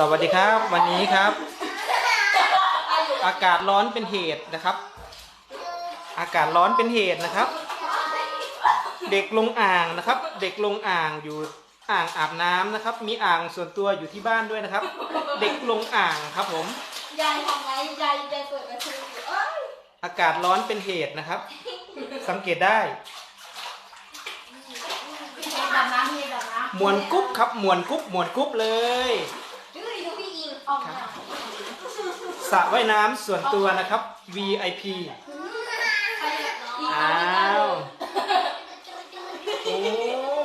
สวัสดีครับ วันนี้ครับ อากาศร้อนเป็นเหตุนะครับ อากาศร้อนเป็นเหตุนะครับ เด็กลงอ่างนะครับ เด็กลงอ่างอยู่อ่างอาบน้ำนะครับ มีอ่างส่วนตัวอยู่ที่บ้านด้วยนะครับ เด็กลงอ่างครับผมยายทำไงยายยายเปิดประตูอยู่เอ้ยอากาศร้อนเป็นเหตุนะครับ สังเกตได้พี่เด็กดำน้ำพี่เด็กดำน้ำมวนกุ๊บครับมวนกุ๊บมวนกุ๊บเลย สระว่ายน้ำส่วนตัวนะครับ VIP อ้าวโอ้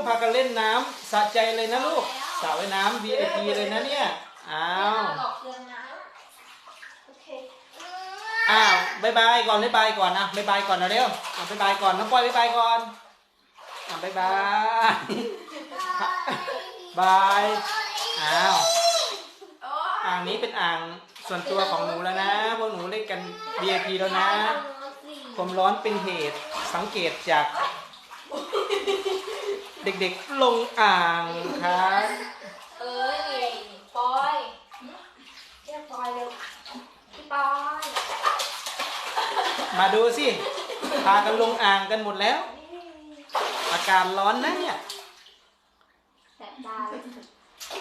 พากันเล่นน้ำสะใจเลยนะลูกสระว่ายน้ำ VIP เลยนะเนี่ยอ้าวโอเคอ้าวบายบายก่อนบายบายก่อนนะบายบายก่อนนะเร็วบายบายก่อนน้องปอยบายบายก่อนบายบายบายอ้าว อ่างนี้เป็นอ่างส่วนตัวของหนูแล้วนะ พวกหนูเล่นกัน VIP แล้วนะ ความร้อนเป็นเหตุสังเกตจาก เด็กๆลงอ่างครับเอ้ยปอยเรียกปอยเร็วพี่ปอย มาดูสิ พากันลงอ่างกันหมดแล้ว อากาศร้อนนะเนี่ย แสบตาเลย